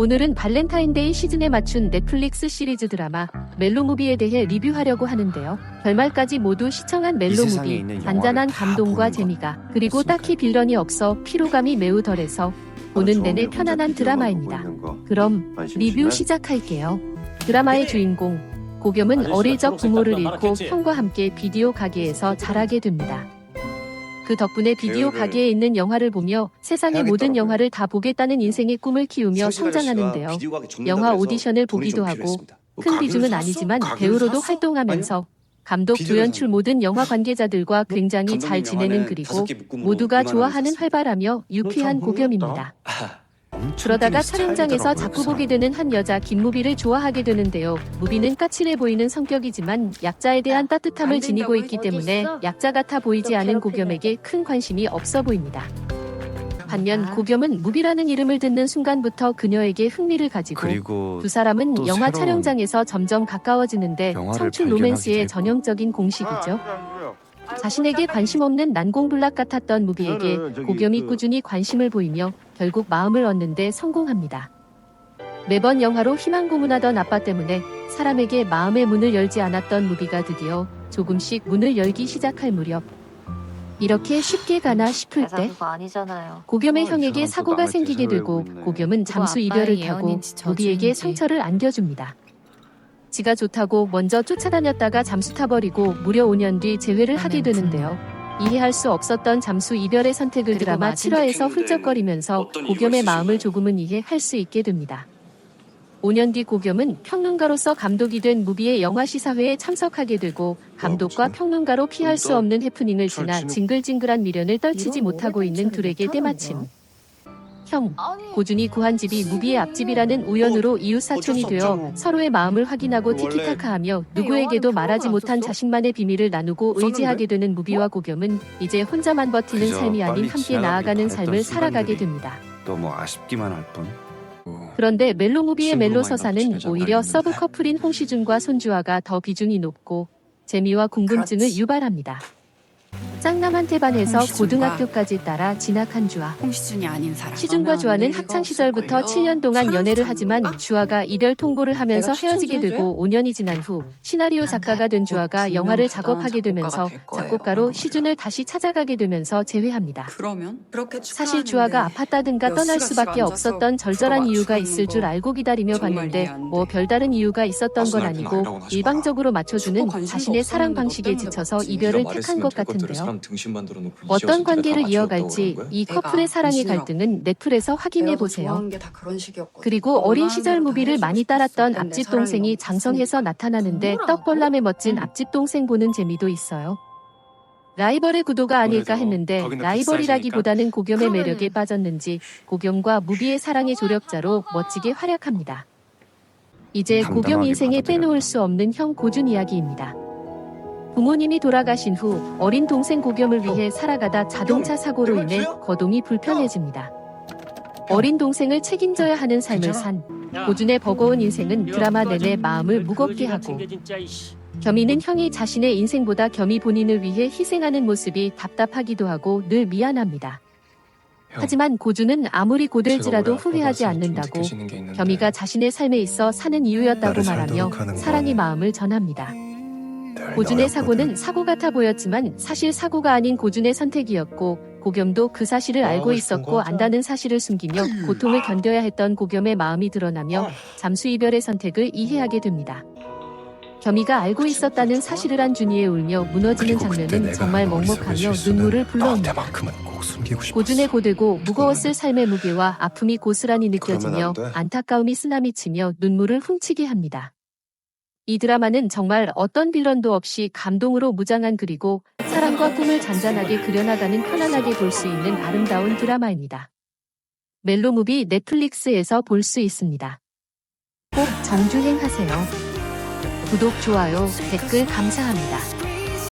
오늘은 발렌타인데이 시즌에 맞춘 넷플릭스 시리즈 드라마 멜로무비에 대해 리뷰하려고 하는데요. 결말까지 모두 시청한 멜로무비, 다 감동과. 재미가 그리고. 딱히 빌런이 없어 피로감이 매우 덜해서 보는 내내 편안한 드라마입니다. 그럼 리뷰 시작할게요. 드라마의 주인공 고겸은 어릴 적 부모를 잃고? 형과 함께 비디오 가게에서 자라게 됩니다. 그 덕분에 비디오 가게에 있는 영화를 보며 세상의 모든. 영화를 다 보겠다는 인생의 꿈을 키우며 성장하는데요. 영화 오디션을 보기도 하고 큰 비중은 아니지만 배우로도 활동하면서 감독, 조연출 모든 영화 관계자들과 굉장히 잘 지내는 그리고 모두가 좋아하는 활발하며 유쾌한 고겸입니다. 그러다가 촬영장에서 자꾸 보게 되는 한 여자 김무비를 좋아하게 되는데요. 무비는 까칠해 보이는 성격이지만 약자에 대한 따뜻함을 안 지니고 있기 때문에? 약자 같아 보이지 너 않은. 고겸에게 큰 관심이 없어 보입니다. 반면 아. 고겸은 무비라는 이름을 듣는 순간부터 그녀에게 흥미를 가지고 그리고 두 사람은 또 영화 촬영장에서 점점 가까워지는데 청춘 로맨스의. 전형적인 공식이죠. 자신에게 관심 없는 난공불락 같았던 무비에게 고겸이 그- 꾸준히 관심을 보이며 결국 마음을 얻는데 성공합니다. 매번 영화로 희망 고문하던 아빠 때문에 사람에게 마음의 문을 열지 않았던 무비가 드디어 조금씩 문을 열기 시작할 무렵 이렇게 쉽게 가나 싶을 때. 고겸의 어, 형에게 사고가 생기게 되고. 고겸은 잠수 이별을 타고 무비에게. 상처를 안겨줍니다. 지가 좋다고 먼저 쫓아다녔다가 잠수 타버리고 무려 5년 뒤 재회를 하게 되는데요. 이해할 수 없었던 잠수 이별의 선택을 드라마 마지막 7화에서 행동에 훌쩍거리면서 고겸의? 마음을 조금은 이해할 수 있게 됩니다. 5년 뒤 고겸은 평론가로서 감독이 된 무비의 영화 시사회에 참석하게 되고 감독과 무슨 평론가로 피할 수또 없는 해프닝을 지나 징글징글한 미련을 떨치지 못하고 있는 둘에게 참 때마침? 형, 고준이 구한 집이 무비의 앞집이라는 우연으로 이웃 사촌이 되어. 서로의 마음을 확인하고 티키타카하며 누구에게도 말하지 못한? 자신만의 비밀을 나누고? 의지하게 되는 무비와 고겸은 이제 혼자만 버티는 삶이 아닌 함께 나아가는 삶을 살아가게 됩니다. 너무 아쉽기만 할 뿐. 그런데 멜로무비의 멜로 서사는 오히려 서브. 커플인 홍시준과 손주아가 더 비중이 높고 재미와 궁금증을. 유발합니다. 짱남한테 반해서 홍시준과 고등학교까지 따라 진학한 주아. 홍시준이 아닌 사람. 시준과 주아는 학창 시절부터 7년 동안 연애를 하지만 주아가 이별 통보를 하면서 헤어지게 좀 되고 5년이 지난 후 시나리오 작가가 된 주아가 곧 영화를 작업하게 되면서. 작곡가로 시준을 다시 찾아가게 되면서 재회합니다. 그러면 그렇게 사실 주아가 아팠다든가 몇 떠날 수밖에 없었던 절절한 이유가 있을 줄거 알고 기다리며 봤는데. 뭐 별다른 이유가 있었던 건 아니고. 일방적으로 맞춰주는 자신의 사랑 방식에 지쳐서. 이별을 택한 것 같은데요. 사람 등신 만들어 놓고 어떤 관계를 이어갈지 이 내가 커플의 사랑의 당신이라고. 갈등은 넷플에서 확인해 보세요. 좋아하는 게 다 그런 식이었거든. 그리고 어린 시절 무비를 많이. 따랐던 앞집 동생이 장성해서. 나타나는데 뭐라고? 떡벌남에 멋진 앞집 동생 보는 재미도 있어요. 라이벌의 구도가 아닐까 했는데 라이벌이라기보다는 고겸의 그러면은- 매력에 빠졌는지 고겸과 무비의 사랑의 조력자로 멋지게 활약합니다. 이제 고겸 인생에 받아들여라. 빼놓을 수 없는 형 고준 이야기입니다. 부모님이 돌아가신 후 어린 동생 고겸을 위해 살아가다 자동차 사고로 인해? 거동이 불편해집니다. 어린 동생을 책임져야 하는 삶을 산 야, 고준의 버거운 인생은 드라마 내내 마음을 그 무겁게 하고. 겸이는 형이 자신의 인생보다 겸이 본인을 위해 희생하는 모습이 답답하기도 하고 늘 미안합니다. 형, 하지만 고준은 아무리 올해 후회하지 않는다고 겸이가 자신의 삶에 있어 사는 이유였다고 말하며 사랑의 건 마음을 전합니다. 늘 고준의. 사고는 사고 같아 보였지만 사실 사고가 아닌 고준의 선택이었고 고겸도 그 사실을 알고 하고 싶은 있었고. 안다는 사실을 숨기며 고통을 견뎌야 했던 고겸의 마음이 드러나며 잠수 이별의 선택을 이해하게 됩니다. 겸이가 알고 있었다는 사실을 한 준이에 울며 무너지는 그리고 그때 장면은 내가 정말 한 먹먹하며 실수는 눈물을 불러옵니다. 너한테만큼은 꼭 숨기고 싶었어. 고준의 고되고 무거웠을 삶의 무게와 아픔이 고스란히 느껴지며 그러면 안 돼. 안타까움이 쓰나미치며 눈물을 훔치게 합니다. 이 드라마는 정말 어떤 빌런도 없이 감동으로 무장한 그리고 사랑과 꿈을 잔잔하게 그려나가는 편안하게 볼 수 있는 아름다운 드라마입니다. 멜로무비 넷플릭스에서 볼 수 있습니다. 꼭 정주행하세요. 구독, 좋아요, 댓글 감사합니다.